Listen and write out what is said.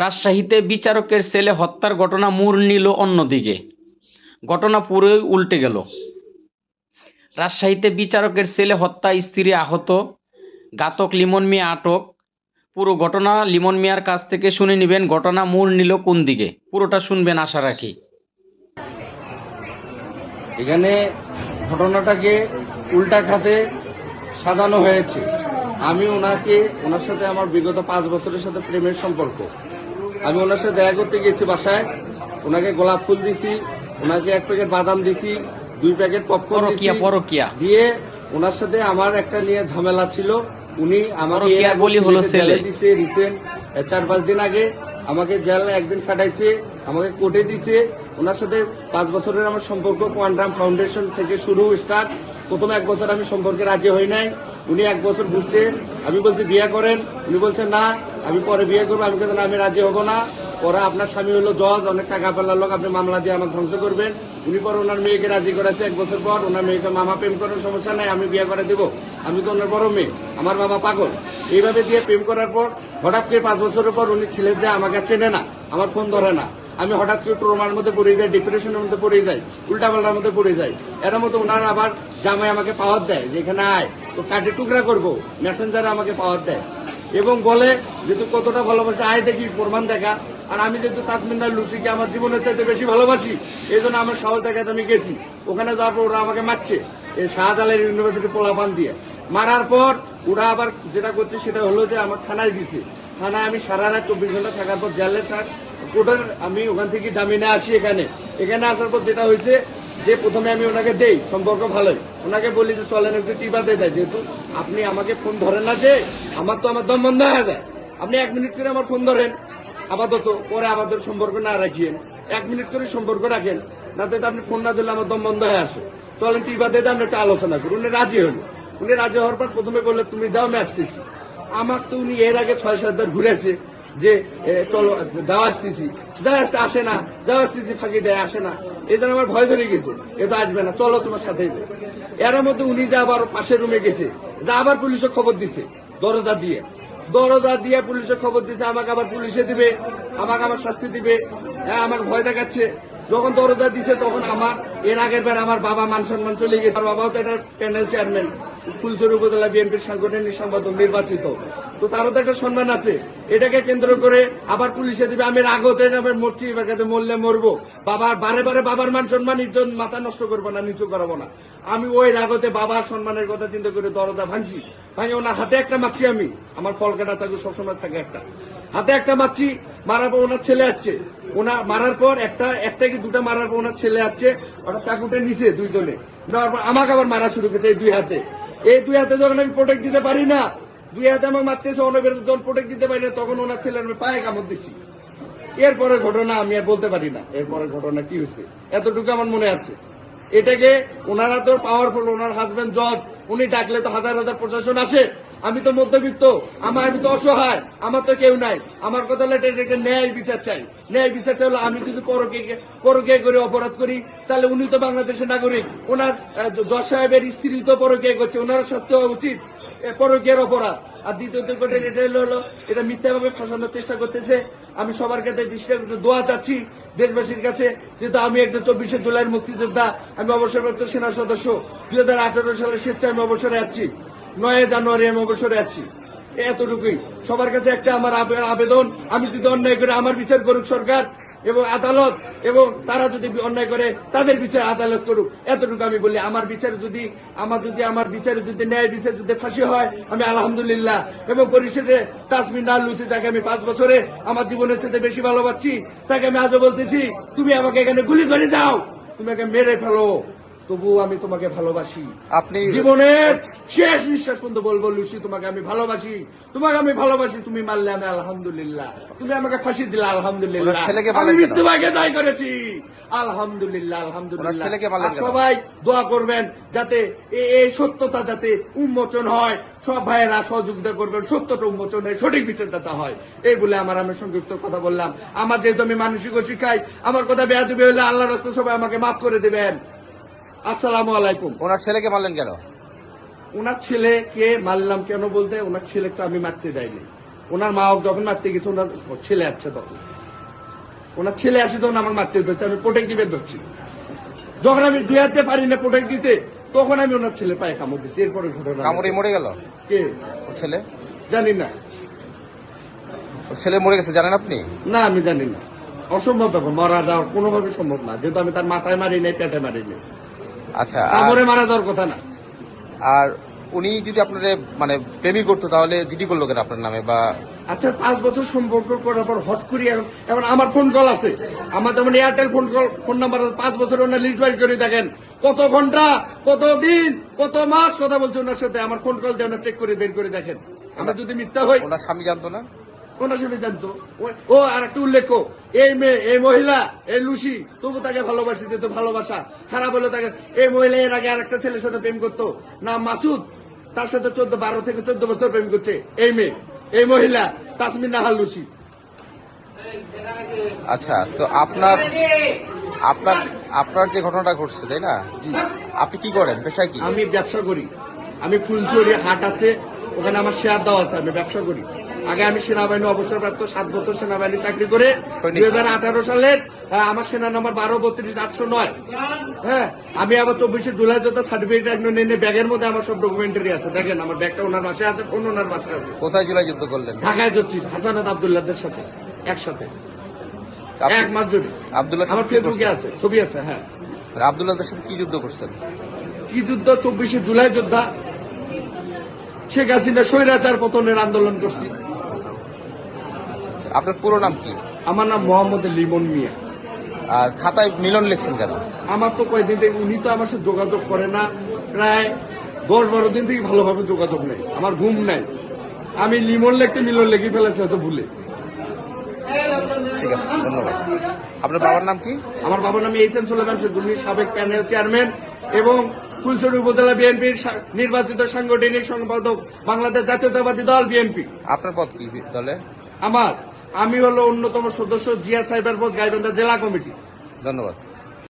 রাজশাহীতে বিচারকের ছেলে হত্যার ঘটনা মোড় নিল অন্যদিকে। ঘটনা পুরোই উল্টে গেল। রাজশাহীতে বিচারকের ছেলে হত্যা স্ত্রী আহত। ঘাতক লিমন মিয়া আটক। পুরো ঘটনা লিমন মিয়ার কাছ থেকে শুনে নেবেন। ঘটনা মোড় নিল কোন দিকে? পুরোটা শুনবেন আশা রাখি। এখানে ঘটনাটাকে উল্টা খাতে সাজানো হয়েছে। আমি ওনাকে, ওনার সাথে আমার বিগত পাঁচ বছরের সাথে প্রেমের সম্পর্ক। আমি ওনার সাথে দেখা করতে গেছি বাসায়। ওনাকে গোলাপ ফুল দিছি ওনাকে এক প্যাকেট বাদাম দিছি দুই প্যাকেট পপকর্ন দিয়ে ওনার সাথে আমার একটা নিয়ে ঝামেলা ছিল। উনি জেলে দিছে রিসেন্ট চার পাঁচ দিন আগে। আমাকে জেল একদিন খাটাইছে আমাকে কোর্টে দিছে। ওনার সাথে পাঁচ বছরের আমার সম্পর্ক কোয়ান্টাম ফাউন্ডেশন থেকে শুরু স্টার্ট। প্রথম এক বছর আমি সম্পর্কে রাজি হই নাই। উনি এক বছর ঘুরছে আমি বলছি বিয়ে করেন? উনি বলছেন না। আমি পরে বিয়ে করব, আমি কিন্তু আমি রাজি হব না। পরে আপনার স্বামী হলো জজ, অনেক টাকা পেলার লোক, আপনি মামলা দিয়ে আমাকে ধ্বংস করবেন। উনি পরে ওনার মেয়েকে রাজি করেছে এক বছর পর, ওনার মেয়েকে মামা প্রেম করার সমস্যা নাই, আমি বিয়ে করে দেবো। আমি তো ওনার বড় মেয়ে, আমার বাবা পাগল। এইভাবে দিয়ে প্রেম করার পর, হঠাৎ করে পাঁচ বছরের পর উনি ছেলে যে আমাকে চেনে না, আমার ফোন ধরে না। আমি হঠাৎ করে ট্রোমার মধ্যে পড়ে যাই ডিপ্রেশনের মধ্যে পড়ে যাই, উল্টাপাল্টার মধ্যে পড়ে যাই। এর মতো ওনার আবার জামাই আমাকে পাওয়ার দেয় যেখানে আয় তো কাটে টুকরা করব। মেসেঞ্জারে আমাকে পাওয়ার দেয়। এবং বলে যে তুই কতটা ভালোবাসে আয় দেখি, প্রমাণ দেখা। আর আমি যেহেতু তাসমিনার লুসিকে আমার জীবনের চাইতে বেশি ভালোবাসি এই জন্য আমার সাহস দেখাতে আমি গেছি। ওখানে যাওয়ার পর ওরা আমাকে মারছে, এই শাহজালাল ইউনিভার্সিটি পোলাপান দিয়ে। মারার পর ওরা আবার যেটা করছে, সেটা হলো যে আমার থানায় দিছে। থানায় আমি সারা রাত চব্বিশ ঘণ্টা থাকার পর জেলে থাক, কোর্টের আমি ওখান থেকে জামিনে আসি এখানে। এখানে আসার পর যেটা হয়েছে যে প্রথমে আমি ওনাকে দেই, সম্পর্ক ভালোই। ওনাকে বলি যে, চলেন একটু টিপাতে দেয় যেহেতু আপনি আমাকে ফোন ধরেন না যে, আমার তো আমার দম বন্ধ হয়ে যায়। আপনি এক মিনিট করে আমার ফোন ধরেন, আপাতত, পরে আমাদের সম্পর্ক না রাখিয়েন। এক মিনিট করে সম্পর্ক রাখেন, না তো আপনি ফোন না দিলে আমার দম বন্ধ হয়ে আসে। চলেন টিপাতে দেয় আমরা একটু আলোচনা করি। উনি রাজি হলো উনি রাজি হওয়ার পর প্রথমে বললে তুমি যাও, ম্যাচ আসতেছি আমার তো উনি এর আগে ছয় সাতবার ঘুরেছে। যে চলো যাওয়া আসতেছি। যাওয়া আসতে, আসে না। যাওয়া আসতেছি, ফাঁকি দেয়, আসে না। এই জন্য আমার ভয় ধরে গেছে। এ তো আসবে না। চলো তোমার সাথে এর মধ্যে উনি যে আবার পাশের রুমে গেছে, যা আবার পুলিশে খবর দিছে, দরজা দিয়ে। দরজা দিয়ে পুলিশে খবর দিছে, আমাকে আবার পুলিশে দিবে, আমাকে আবার শাস্তি দিবে। হ্যাঁ আমাকে ভয় দেখাচ্ছে। যখন দরজা দিছে, তখন আমার, এর আগের বার আমার বাবা মান সম্মান চলে গেছে। আমার বাবাও তো একটা প্যানেল চেয়ারম্যান ফুলচুরি উপজেলা বিএনপির সাংগঠনিক সম্পাদক নির্বাচিত। তো তারও তো একটা সম্মান আছে। এটাকে কেন্দ্র করে আবার পুলিশে দিবে, আমি রাগতে নামে মরছি, এবার কাছে মরলে মরবো। বাবার, বারে বারে বাবার মান সম্মান, ইজ্জত মাথা নষ্ট করব না, নিচু করাবো না। আমি ওই রাগতে বাবার সম্মানের কথা চিন্তা করে দরজা ভাঙছি। ভাঙি ওনার হাতে একটা মারছি আমি। আমার কলকাতা তাকে সবসময় থাকে একটা। হাতে একটা মারছি, মারার পর ওনার ছেলে আসছে। ওনার মারার পর একটা একটা কি দুটা মারার পর ওনার ছেলে আসছে, ওটা চাকুটা নিচে দুইজনে। পর আমাকে আবার মারা শুরু করেছে এই দুই হাতে। এই দুই হাতে যখন আমি প্রোটেক্ট দিতে পারি না দুই হাতে আমাকে মারতেছে অনবের যখন প্রোটেক্ট দিতে পারি না, তখন ওনার ছেলের আমি পায়ে কামড় দিচ্ছি এরপরে ঘটনা আমি আর বলতে পারি না। এরপরে ঘটনা কি হয়েছে? এতটুকু আমার মনে আছে। এটাকে ওনারা তো পাওয়ারফুল ওনার হাজবেন্ড জজ উনি ডাকলে তো হাজার হাজার প্রশাসন আসে। আমি তো মধ্যবিত্ত, আমার আমি তো অসহায়, আমার তো কেউ নাই। আমার কথা হলো এটা একটা ন্যায় বিচার চাই। ন্যায় বিচারটা হলো আমি যদি পরকে পরকে করে অপরাধ করি, তাহলে উনি তো বাংলাদেশের নাগরিক। ওনার জজ সাহেবের স্ত্রী তো পরকে করছে, ওনার শাস্তি হওয়া উচিত। এ পরকীয়ার অপরাধ। আর দ্বিতীয়ত এটা হলো এটা মিথ্যাভাবে ফাঁসানোর চেষ্টা করতেছে। আমি সবার কাছে দোয়া চাচ্ছি দেশবাসীর কাছে, যেহেতু আমি একজন চব্বিশে জুলাইয়ের মুক্তিযোদ্ধা, আমি অবসরপ্রাপ্ত সেনা সদস্য। দুই হাজার আঠারো সালে স্বেচ্ছায় আমি অবসরে আছি। নয় জানুয়ারি আমি অবসরে আছি। এতটুকুই। সবার কাছে একটা আমার আবে- আবেদন, আমি যদি অন্যায় করে আমার বিচার করুক সরকার এবং আদালত এবং তারা যদি অন্যায় করে, তাদের বিচার আদালত করুক। এতটুকু আমি বলি, আমার বিচারে যদি, আমার যদি, আমার বিচারে যদি ন্যায় বিচার যদি ফাঁসি হয়, আমি আলহামদুলিল্লাহ। এবং পরিশেষে তাসমিন না লুচি, যাকে আমি পাঁচ বছরে আমার জীবনের সাথে বেশি ভালোবাসছি তাকে আমি আজও বলতেছি, তুমি আমাকে এখানে গুলি করে যাও তুমি আমাকে মেরে ফেলো। তবুও আমি তোমাকে ভালোবাসি। আপনি জীবনের শেষ নিঃশ্বাস পর্যন্ত বলব লুসি তোমাকে আমি ভালোবাসি। তোমাকে আমি ভালোবাসি তুমি মারলে আমি আলহামদুলিল্লাহ। তুমি আমাকে ফাঁসি দিলে আলহামদুলিল্লাহ। আমি? মৃত্যুভাগে জয় করেছি। আলহামদুলিল্লাহ আলহামদুলিল্লাহ? সবাই দোয়া করবেন যাতে এই সত্যতা যাতে উন্মোচন হয়। সব ভাইয়েরা সহযোগিতা করবেন সত্যটা উন্মোচন হয় সঠিক বিচারদাতা হয়। এই বলে আমার আমি সংক্ষিপ্ত কথা বললাম। আমার যেহেতু আমি মানসিক শিখাই আমার কথা বেয়াদবি হলে আল্লাহ রস্ত সবাই আমাকে মাফ করে দেবেন। আসসালামু আলাইকুম। ওনার ছেলেকে মারলেন কেন? ওনার ছেলেকে মারলাম কেন বলতে? ওনার ছেলেকে আমি মারতে যাইনি। ওনার মা যখন মারতে গেছে ওনার ছেলে আসছে তখন। ওনার ছেলে আসে তখন আমার মারতে ধরছে আমি প্রোটেক্ট দিবে ধরছি। যখন আমি দুই হাতে পারি না প্রোটেক্ট দিতে তখন আমি ওনার ছেলে পায়ে কামড় দিচ্ছি এরপরে ঘটনা কামড়ে মরে গেল? কে? ওর ছেলে? জানি না। ওর ছেলে মরে গেছে জানেন আপনি? না আমি জানি না। অসম্ভব ব্যাপার মারা যাওয়ার কোনোভাবে সম্ভব না। যেহেতু আমি তার মাথায় মারি নাই পেটে মারি নাই। আচ্ছা কামড়ে মারা যাওয়ার কথা না। আর উনি যদি আপনার মানে প্রেমী করতো তাহলে জিডি করল কেন আপনার নামে? বা আচ্ছা পাঁচ বছর সম্পর্ক করার পর হট করি এখন এখন আমার ফোন কল আছে। আমার যেমন Airtel phone call phone number পাঁচ বছর ওনার লিস্ট বাইর করে দেখেন। কত ঘণ্টা কত দিন কত মাস কথা বলছে ওনার সাথে। আমার ফোন কল দিয়ে চেক করে বের করে দেখেন। আমরা যদি মিথ্যা হই ওনার স্বামী জানতো না? কোন হিসেবে জানতো। ও- আর একটা উল্লেখ এই মেয়ে এই মহিলা এই লুসি তবু তাকে ভালোবাসি দিত ভালোবাসা। খারাপ হলো তাকে এই মহিলা এর আগে আর একটা ছেলের সাথে প্রেম করতো না মাসুদ। তার সাথে চোদ্দ বারো থেকে চোদ্দ বছর প্রেম করছে এই মেয়ে এই মহিলা তাসমিন নাহাল লুসি। আচ্ছা তো আপনার আপনার আপনার যে ঘটনাটা ঘটছে তাই না? জি আপনি কি করেন? পেশায় কি? আমি ব্যবসা করি। আমি ফুলচুরি হাট আছে ওখানে আমার শেয়ার দেওয়া আছে আমি ব্যবসা করি। আগে আমি সেনাবাহিনী অবসরপ্রাপ্ত সাত বছর সেনাবাহিনী চাকরি করে দুই হাজার আঠারো সালের আমার সেনা নম্বর বারো বত্রিশ আটশো নয়। হ্যাঁ আমি আবার চব্বিশে জুলাই যত সার্টিফিকেট একদম নিয়ে ব্যাগের মধ্যে আমার সব ডকুমেন্টারি আছে। দেখেন আমার ব্যাগটা ওনার বাসায় আছে ফোন ওনার বাসায় আছে। কোথায় জুলাই যুদ্ধ করলেন? ঢাকায় যাচ্ছি হাসানাত আবদুল্লাহদের সাথে একসাথে। এক মাস জুড়ে। আব্দুল্লাহ আমার ফেসবুকে আছে ছবি আছে হ্যাঁ। আব্দুল্লাহদের সাথে কি যুদ্ধ করছেন? কি যুদ্ধ? চব্বিশে জুলাই যোদ্ধা শেখ হাসিনা স্বৈরাচার পতনের আন্দোলন করছি। আপনার পুরো নাম কি? আমার নাম মোহাম্মদ লিমন মিয়া। আর খাতায় মিলন লিখছেন কেন? আমার তো কয়েকদিন থেকে উনি তো আমার সাথে যোগাযোগ করে না। প্রায় দশ বারো দিন থেকে ভালোভাবে যোগাযোগ নেই। আমার ঘুম নাই। আমি লিমন লিখতে মিলন লিখে ফেলেছি হয়তো ভুলে। ঠিক আছে ধন্যবাদ। আপনার বাবার নাম কি? আমার বাবার নাম এইচ এম সোলেমান সেদুল্লি সাবেক প্যানেল চেয়ারম্যান এবং ফুলছড়ি উপজেলা বিএনপির নির্বাচিত সাংগঠনিক সম্পাদক বাংলাদেশ জাতীয়তাবাদী দল বিএনপি। আপনার পদ কি দলে? আমার আমি হলো অন্যতম সদস্য জিয়া সাইবার গাইবান্ধা জেলা কমিটি। ধন্যবাদ।